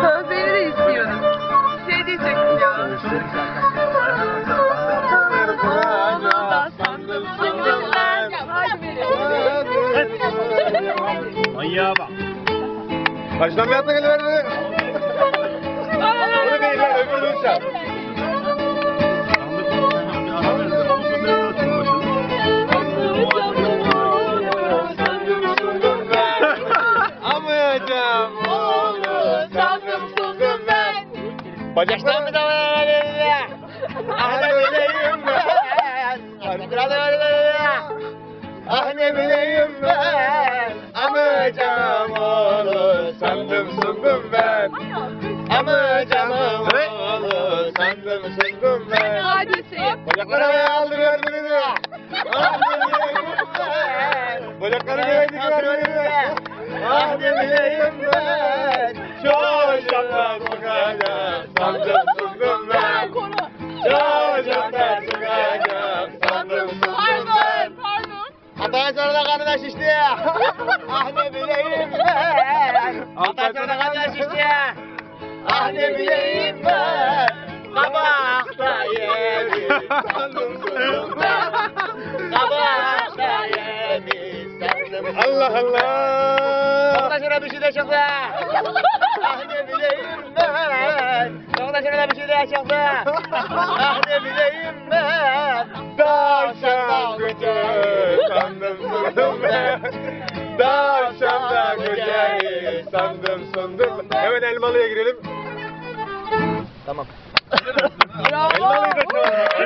Sözlerini de istiyoruz. Şey diyeceksin ya. Manyağa bak. Baştan bir atla geliver. Bunu değil lan öbürünü çal. Amcam Bacaklar mı da? Ah ne bileyim ben. Ah ne bileyim ben. Amcam oğlu sandım sundum ben. Amcam oğlu sandım sundum ben. Hadi Seyit. Bacakları havaya aldır verdi beni. Ah ne bileyim ben. Bacakları havaya dikiver beni. Ah ne bileyim ben. Sundum ben. Çocuklar sokacak sandım sundum ben. Pardon. Ondan sonra da karnına şişti. ah ne bileyim ben. Ondan sonra da karnına şişti. Ah ne bileyim ben. Kabakta yedi sandım sundum ben. Kabakta yedi sandım Allah Allah. Ondan sonra bir şey de çıktı. ah ne bileyim. Da bir şey de çıktı. ah ne bileyim ben. Tavşan gücü sandım sundum ben. Tavşan gücü sandım sundum. Hemen Elmalı'ya girelim. Tamam. Bravo. Elmalı'yı da çalalım.